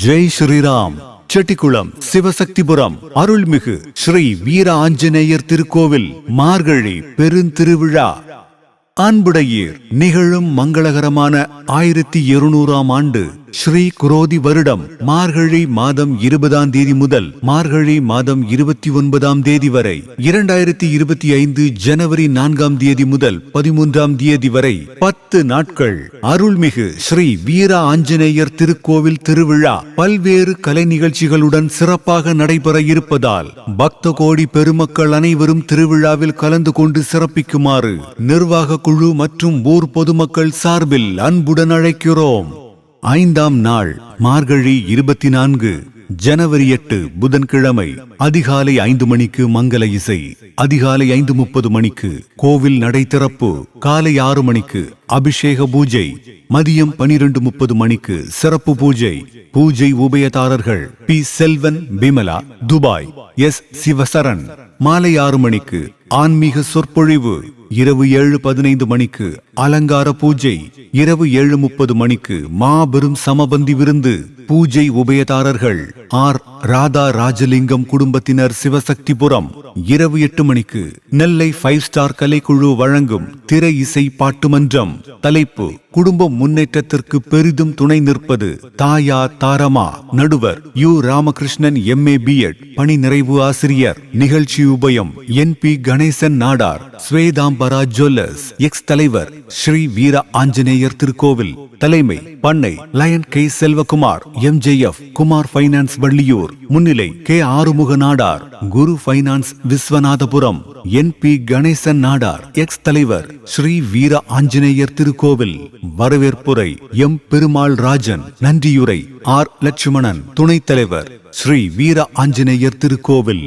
ஜெய் ஸ்ரீராம். செட்டிக்குளம் சிவசக்திபுரம் அருள்மிகு ஸ்ரீ வீர ஆஞ்சநேயர் திருக்கோவில் மார்கழி பெருந்திருவிழா. அன்புடையீர் நிகழும் மங்களகரமான ஆயிரத்தி இருநூறாம் ஆண்டு ஸ்ரீ குரோதி வருடம் மார்கழி மாதம் இருபதாம் தேதி முதல் மார்கழி மாதம் இருபத்தி ஒன்பதாம் தேதி வரை இரண்டாயிரத்தி இருபத்தி ஐந்து ஜனவரி நான்காம் தேதி முதல் பதிமூன்றாம் தேதி வரை பத்து நாட்கள். அருள்மிகு ஸ்ரீ வீர ஆஞ்சநேயர் திருக்கோவில் திருவிழா பல்வேறு கலை நிகழ்ச்சிகளுடன் சிறப்பாக நடைபெற இருப்பதால் பக்த கோடி பெருமக்கள் அனைவரும் திருவிழாவில் கலந்து கொண்டு சிறப்பிக்குமாறு நிர்வாக குழு மற்றும் ஊர் பொதுமக்கள் சார்பில் அன்புடன் அழைக்கிறோம். ஐந்தாம் நாள் மார்கழி இருபத்தி நான்கு ஜனவரி எட்டு புதன்கிழமை அதிகாலை ஐந்து மணிக்கு மங்கள இசை அதிகாலை ஐந்து முப்பது மணிக்கு கோவில் நடை திறப்பு காலை ஆறு மணிக்கு அபிஷேக பூஜை மதியம் பனிரெண்டு முப்பது மணிக்கு சிறப்பு பூஜை பூஜை உபயதாரர்கள் P. Selvan Bimala Dubai S. Sivasaran மாலை ஆறு மணிக்கு ஆன்மீக சொற்பொழிவு இரவு ஏழு பதினைந்து மணிக்கு அலங்கார பூஜை இரவு ஏழு முப்பது மணிக்கு மாபெரும் சமபந்தி விருந்து பூஜை உபயதாரர்கள் ஆர் ராதா ராஜலிங்கம் குடும்பத்தினர் சிவசக்திபுரம் இரவு எட்டு மணிக்கு நெல்லை ஃபைவ் ஸ்டார் கலைக்குழு வழங்கும் திரை இசை பாட்டு மன்றம். தலைப்பு குடும்பம் முன்னேற்றத்திற்கு பெரிதும் துணை நிற்பது தாயா தாரமா நடுவர் யு ராமகிருஷ்ணன் எம்ஏ பிஎட் பணி நிறைவு ஆசிரியர் நிகழ்ச்சி உபயம் N P Ganesan Nadar Swethambara jewellers ex தலைவர் ஸ்ரீ வீர ஆஞ்சநேயர் திருக்கோவில் தலைமை பண்ணை lion K. Selvakumar MJF Kumar finance Valliyur முன்னிலை K. Arumuga Nadar Guru finance Viswanathapuram N. P. Ganesan Nadar ex தலைவர் ஸ்ரீ வீர ஆஞ்சநேயர் திருக்கோவில் வரவேற்புரை எம். பெருமாள் ராஜன் நன்றியுரை ஆர். லட்சுமணன் துணைத் தலைவர் ஸ்ரீ வீர ஆஞ்சநேயர் திருக்கோவில்.